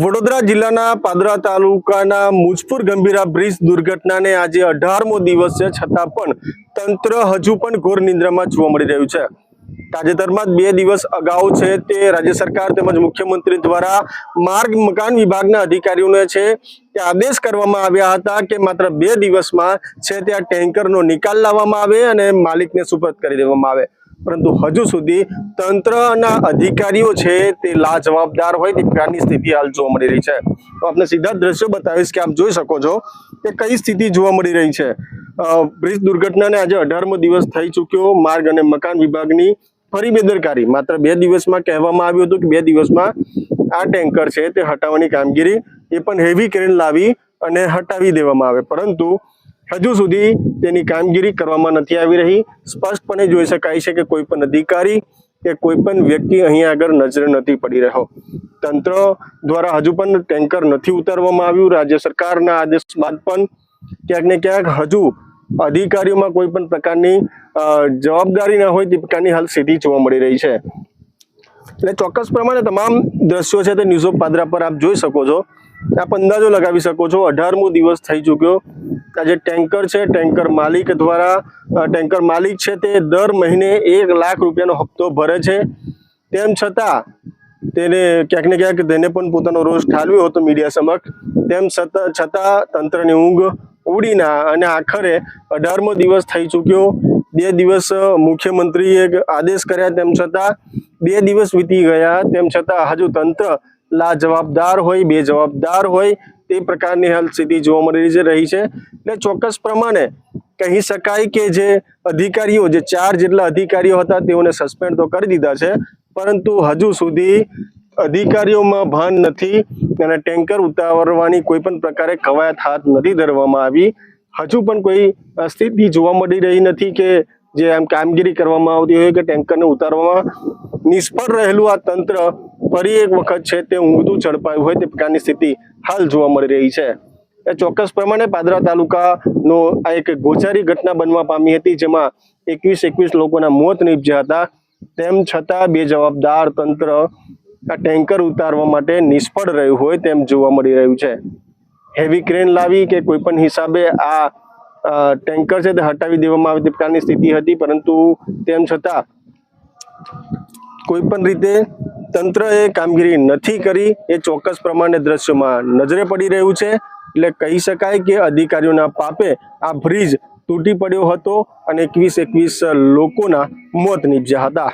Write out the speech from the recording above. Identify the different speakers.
Speaker 1: વડોદરા જિલ્લાના પાદરા તાલુકાના મુજપુર ગંભીરા બ્રિજ દુર્ઘટનાને આજે અઢારમો દિવસ છે, છતાં પણ તંત્ર હજુ પણ ઘોર નિંદ્રામાં જોવા મળી રહ્યું છે. તાજેતરમાં બે દિવસ અગાઉ છે તે રાજ્ય સરકાર તેમજ મુખ્યમંત્રી દ્વારા માર્ગ મકાન વિભાગના અધિકારીઓને છે તે આદેશ કરવામાં આવ્યા હતા કે માત્ર બે દિવસમાં છે તે આ ટેન્કરનો નિકાલ લાવવામાં આવે અને માલિકને સુપરત કરી દેવામાં આવે. પરંતુ હજુ સુધી તંત્રના અધિકારીઓ છે તે લાજવાબદાર હોય તે પ્રકારની સ્થિતિ હાલ જોવા મળી રહી છે. તો આપને સીધા દ્રશ્યો બતાવીશ કે આપ જોઈ શકો છો કે કઈ સ્થિતિ જોવા મળી રહી છે. બ્રિજ દુર્ઘટનાને આજે અઢારમો દિવસ થઈ ચૂક્યો. માર્ગ અને મકાન વિભાગની ફરી બેદરકારી. માત્ર બે દિવસમાં કહેવામાં આવ્યું હતું કે બે દિવસમાં આ ટેન્કર છે તે હટાવવાની કામગીરી એ પણ હેવી ક્રેન લાવી અને હટાવી દેવામાં આવે. પરંતુ હજુ સુધી તેની કામગીરી કરવામાં નથી આવી રહી. સ્પષ્ટપણે જોઈ શકાય છે કે કોઈ પણ અધિકારી કે કોઈ પણ વ્યક્તિ અહીંયા આગળ નજરે નથી પડી રહ્યો. તંત્ર દ્વારા હજુ પણ ટેન્કર નથી ઉતારવામાં આવ્યું. રાજ્ય સરકારના આદેશ બાદ પણ ક્યાંક ને ક્યાંક હજુ અધિકારીઓમાં કોઈ પણ પ્રકારની જવાબદારી ના હોય તે પ્રકારની હાલ સ્થિતિ જોવા મળી રહી છે. એટલે ચોક્કસ પ્રમાણે તમામ દ્રશ્યો છે તે ન્યૂઝ પાદરા પર આપ જોઈ શકો છો. આપ અંદાજો લગાવી શકો છો. અઢારમો દિવસ થઈ ચૂક્યો. આ જે ટેન્કર છે, ટેન્કર માલિક દ્વારા ટેન્કર માલિક છે તે દર મહિને એક લાખ રૂપિયાનો હપ્તો ભરે છે. તેમ છતાં, તેને ક્યાંક ને ક્યાંક તેને પણ પોતાનો રોષ ઠાલવ્યો હતો મીડિયા સમક્ષ. તેમ છતાં છતાં તંત્રની ઊંઘ ઉડી ના અને આખરે અઢારમો દિવસ થઈ ચૂક્યો. બે દિવસ મુખ્યમંત્રીએ આદેશ કર્યા, તેમ છતાં બે દિવસ વીતી ગયા. તેમ છતાં હજુ તંત્ર લાજવાબદાર હોય બે જવાબદાર હોય, તે પ્રકારની હેલ્થ સ્થિતિ જોવા મળી રહી છે એટલે ચોક્કસ પ્રમાણે કહી શકાય કે જે અધિકારીઓ, જે ચાર જેટલા અધિકારીઓ હતા, તેઓને સસ્પેન્ડ તો કરી દીધા છે, પરંતુ હજુ સુધી અધિકારીઓમાં ભાન નથી અને ટેન્કર ઉતારવાની કોઈ પણ પ્રકારે કવાયત હાથ નથી ધરવામાં આવી. હજુ પણ કોઈ સ્થિતિ જોવા મળી રહી નથી કે જે આમ કામગીરી કરવામાં આવતી હોય કે ટેન્કરને ઉતારવામાં નિષ્ફળ રહેલું આ તંત્ર ફરી એક વખત છે તે ઊંઘતું ઝડપાયું હોય તે પ્રકારની સ્થિતિ હાલ જોવા મળી રહી છે. એ ચોક્કસ પ્રમાણે પાદરા તાલુકાનો આ એક ગોચારી ઘટના બનવા પામી હતી જેમાં એકવીસ એકવીસ લોકોના મોત નીપજ્યા હતા. તેમ છતાં બે જવાબદાર તંત્ર આ ટેન્કર ઉતારવા માટે નિષ્ફળ રહ્યું હોય તેમ જોવા મળી રહ્યું છે. હેવી ક્રેન લાવી કે કોઈ પણ હિસાબે આ ટેન્કર છે તે હટાવી દેવામાં આવે તે પ્રકારની સ્થિતિ હતી પરંતુ તેમ છતાં કોઈ પણ રીતે તંત્રએ કામગીરી નથી કરી, એ ચોક્કસ પ્રમાણે દ્રશ્યોમાં નજરે પડી રહ્યું છે. એટલે કહી શકાય કે અધિકારીઓના પાપે આ બ્રિજ તૂટી પડ્યો હતો અને એકવીસ એકવીસ લોકોના મોત નીપજ્યા હતા.